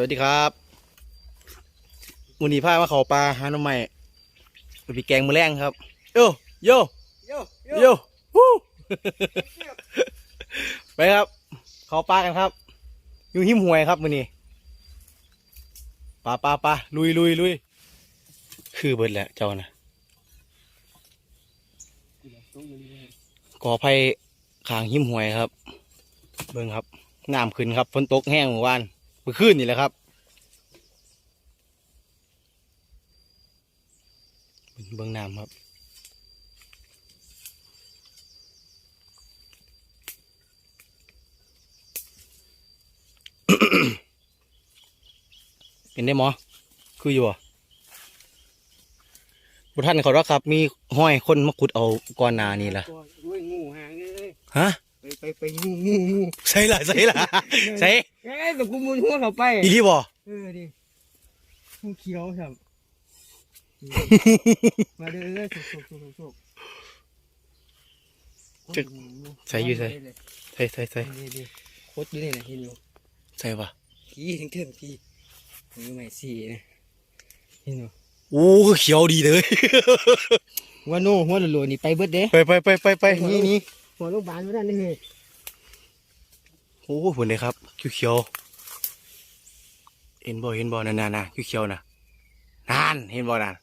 สวัสดีครับวันนี้พามาเขาปลาหาหน่อไม้ไปปีแกงมือแรงครับ โยโยโยโยฮู้ไปครับ เขาปลากันครับ อยู่หิมหวยครับมือนี้ปลาปลาปลาลุยลุยลุยคือเบิดแหละเจ้านะกอไผ่ขางหิมหวยครับ เบิ่งครับน้ำขึ้นครับฝนตกแห้งเมื่อวานเมื่อคืนนี่แหละครับเบิ่งน้ำครับเป็นได้หมอ คืออยู่บ่บุท่านเขารักครับ มีห้อยคนมาขุดเอาก้อนหนานี่ล่ะด้วยงูหางเลยฮะ ไปไปไปงูงูงูใช่ล่ะใช่ล่ะใช่เอ้ยแต่กูมุนหัวเข้าไปอีที่บ่เออดิงูเขียวครับมาเด้อเด้อสุกสุกสุกสุกสุกใส่อยู่ใส่ใส่ใส่ใส่นี่ดิโคตรอยู่นี่นะเห็นอยู่ใส่ปะพี่ทั้งเทิงพี่มือใหม่สี่นะเห็นอยู่โอ้คือเขียวดีเลยว่าโน่หัวโหลๆนี่ไปเบิดเด้ไปไปไปไปไปนี่นี่ หัวลูกบาลไม่ได้นี่เฮ้ยโอ้ผลเลยครับเขียวเขียวๆเห็นบ่เห็นบ่นั่นน่ะน่ะเขียวเขียวๆน่ะนั่นเห็นบ่นั่น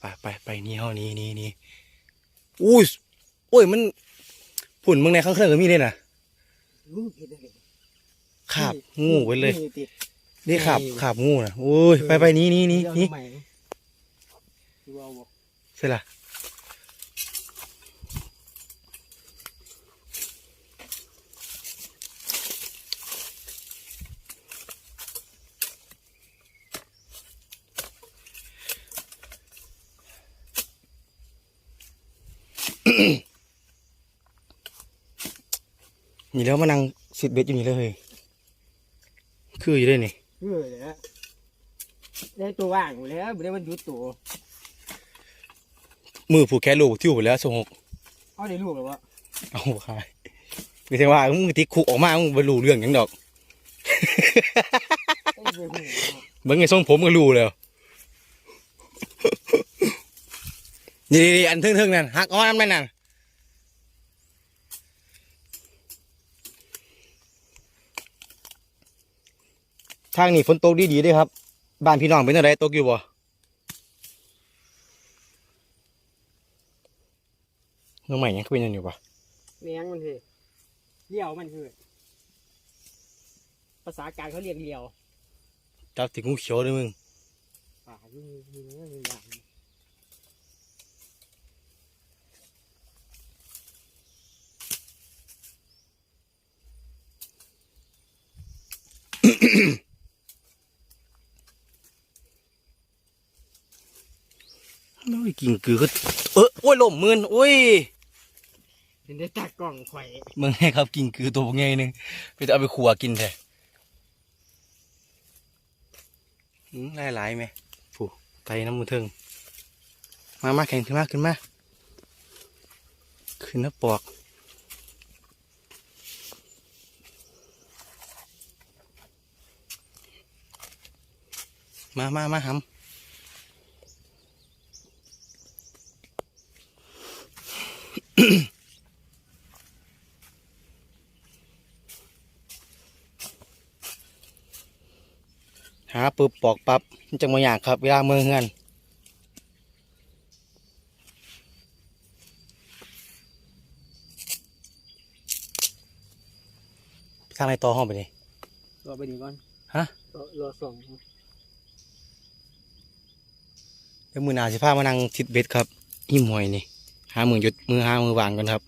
ไปไปไปนี่เฮานี่นี่นี่อุ้ยโอ้ยมันผุ่นเมืองในข้างเครื่องก็มีเลยน่ะรู้เห็นได้เลยขาบงูไว้เลย นี่ติดนี่ขาบขาบงูน่ะโอ้ย ไปไปนี่นี่นี่นี่เดี๋ยวเอาใหม่ดูเอาบ่ใช่ล่ะ นี่แล้วมานั่งสิดเบ็ดอยู่นี่เลยเฮ้ยคืออยู่ด้วยนี่เออเดี๋ยวได้ตัวว่างอยู่แล้วไม่ได้มันหยุดตัว มือผูกแค่ลูกที่อยู่ไปแล้วส่งหกเอาได้ลูกหรือวะเอาขายไม่ใช่ว่ามึงติดคุกออกมามึงบรรลุเรื่องหยังดอกไอ้เว้ยหูเบิ่งไอ้ทรงผมก็รู้แล้ว นี่นี่อันทึ่งๆนั่นหักอ้อนนั่นนั่นทางนี้ฝนตกดีๆเด้วยครับ บ้านพี่น้องเป็นอะไรตกอยู่บ่น้องใหม่ยังเป็นยังอยู่ปะแมงมันคือเลี้ยวมันคือภาษากลางเขาเรียกเลี้ยวจับถึงงูเขียวเลยมึงป่าอยู่มีมีมีอย่าง โอ้ยกิ่งกือก็เออโอ้ยล่มมืนโอ้ยเห็นได้ตากล้องไข่เมืองให้ครับกิ่งกือตัวใหญ่หนึงไปจะเอาไปขัวกินแท้อืมหลายๆไหมผู้ไตน้ำมือเทิงมามาแข่งขึ้นมาขึ้นมา ขึ้นนะปอก มามามาหำหาปึ๊บปอกปับ๊บมันจังมาอยากครับ เวลาเมืองเงินทางในต่อห้องไปนี่รอไปนี่ก่อน ฮะ รอรอส่อง เดี๋ยวมือหนาสิพามานั่งทิดเบ็ดครับหิมหอยนี่หามือหยุดมือหามือวางกันครับ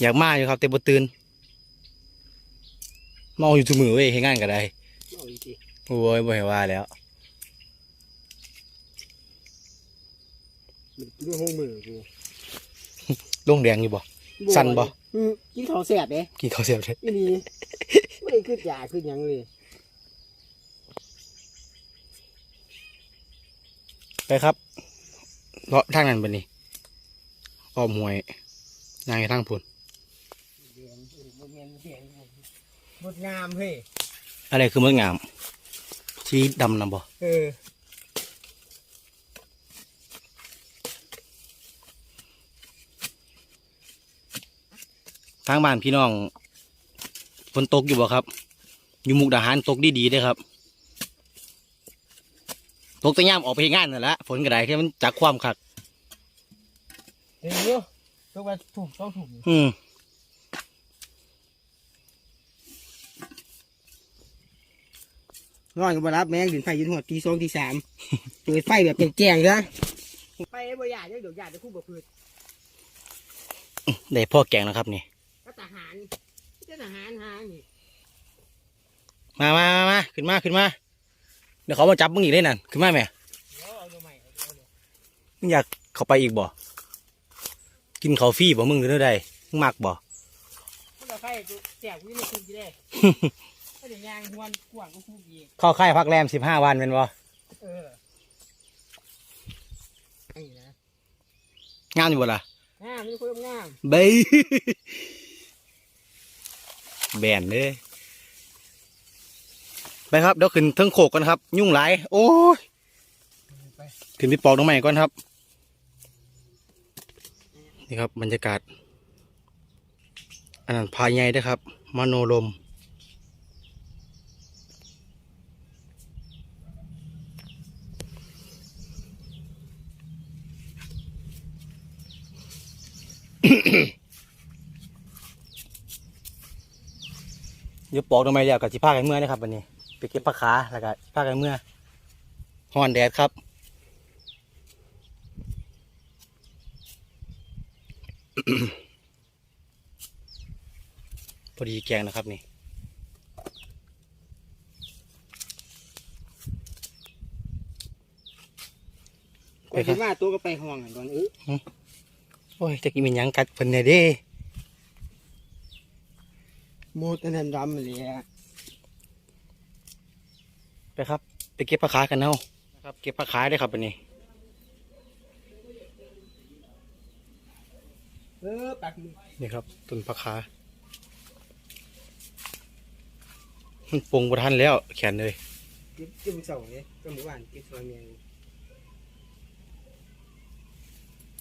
อยากมาอยู่ครับแต่บ่ตื่นเมาอยู่ทุกมือเว้ยให้งานก็ได้เอาอีกทีโอ้ยบ่ให้ว่าแล้วมันด้วยห้องมือกูลงแดงอยู่บ่สั่นบ่อืมกินข้าวแสบเด้กินข้าวเสียบเลยอีนี่ไม่ได้ขึ้นยาขึ้นหยังเลย ไปครับเลาะทางนั้นไปนี่อ้อมหวยนางทางพุ่นมดงามเฮ้อะไรคือมดงามที่ดำนะบ่เออทางบ้านพี่น้องฝนตกอยู่บ่ครับ อยู่มุกดาหารตกดีๆเด้ครับ ตกแตะย่ามออกไปเฮ็ดงานนั่นแหละฝนกระไดแค่มันจากความคักเดี๋ยวเดี๋ยวต้องไปถูกต้องถูกอืมนอนกับบรับแมงดินไฟยืนหัวตีสองตีสามเปิดไฟแบบแจ้งๆซะไฟบ่อยากเดี๋ยวอยากจะคู่บ่พืชได้พ่อแกงแล้วครับนี่ก็ทหารก็ทหารหานี่มามามามาขึ้นมาขึ้นมา เดี๋ยวเขามาจับมึงอีกได้นั่นขึ้นมาแม่เดี๋ยวเอาตัวใหม่เอาตัวเดียวมึงอยากเข้าไปอีกบ่ กินข้าวฟรีบ่มึงหรือได้มึงมักบ่ถ้าเราไฟแจกวิ่งในคุกจีได้ถ้าเดี๋ยวยางหวนกว้างก็คุกอีกเข้าค่ายพักแรมสิบห้าวันเป็นบ่เออนี่นะงามอยู่บ่ล่ะงามมีคนงามเบยแบนเลย ไปครับเดี๋ยวขึ้นเทิงโขกกันครับ ยุ่งหลายโอ้ยขึ้นไปปอกตรงใหม่ก่อนครับ นี่ครับบรรยากาศอันนั้นพายใหญ่ด้วยครับ มโนลมเดี๋ยวปอกตรงใหม่แล้วกับสิพากันเมื่อนะครับวันนี้ ไปเก็บปลาขาแล้วก็สิพากันเมื่อฮ้อนแดดครับพอดีแกงนะครับนี่ไปครับมาตัวก็ไปห้องกันก่อนเออโอ้ยจะกินเป็นหยังกัดเพิ่นเนี่ยเด้โมดอันนั้นดำเลยอะ ไปครับ ไปเก็บปลาขากันเนาะนะครับ เก็บปลาขาได้ครับวันนี้เออปักมือนี่ครับต้นปลาขามันปรุงประทันแล้ว แขนเลยเก็บเก็บเสาเนี่ยก็หมู่บ้านเก็บซอยเมียง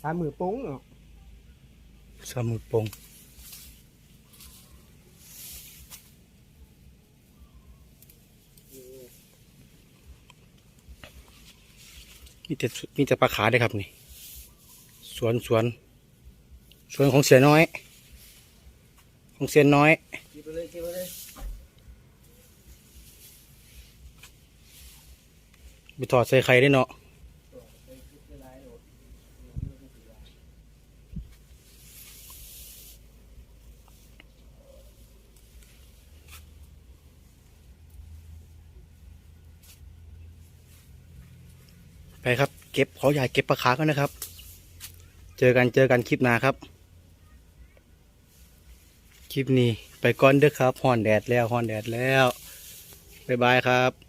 ตามมือโป้งเนาะสมุดปรุง มีแต่มีแต่ปลาขาได้ครับนี่ สวนสวน สวนของเสียน้อย ของเสียน้อยไปเลยเก็บไปเลยไปถอดใส่ไข่ได้เนาะ ไปครับ เก็บขอใหญ่เก็บปลาขากันนะครับ เจอกันเจอกันคลิปหน้าครับ คลิปนี้ไปก่อนเด้อครับฮอนแดดแล้วฮอนแดดแล้วบ๊ายบายครับ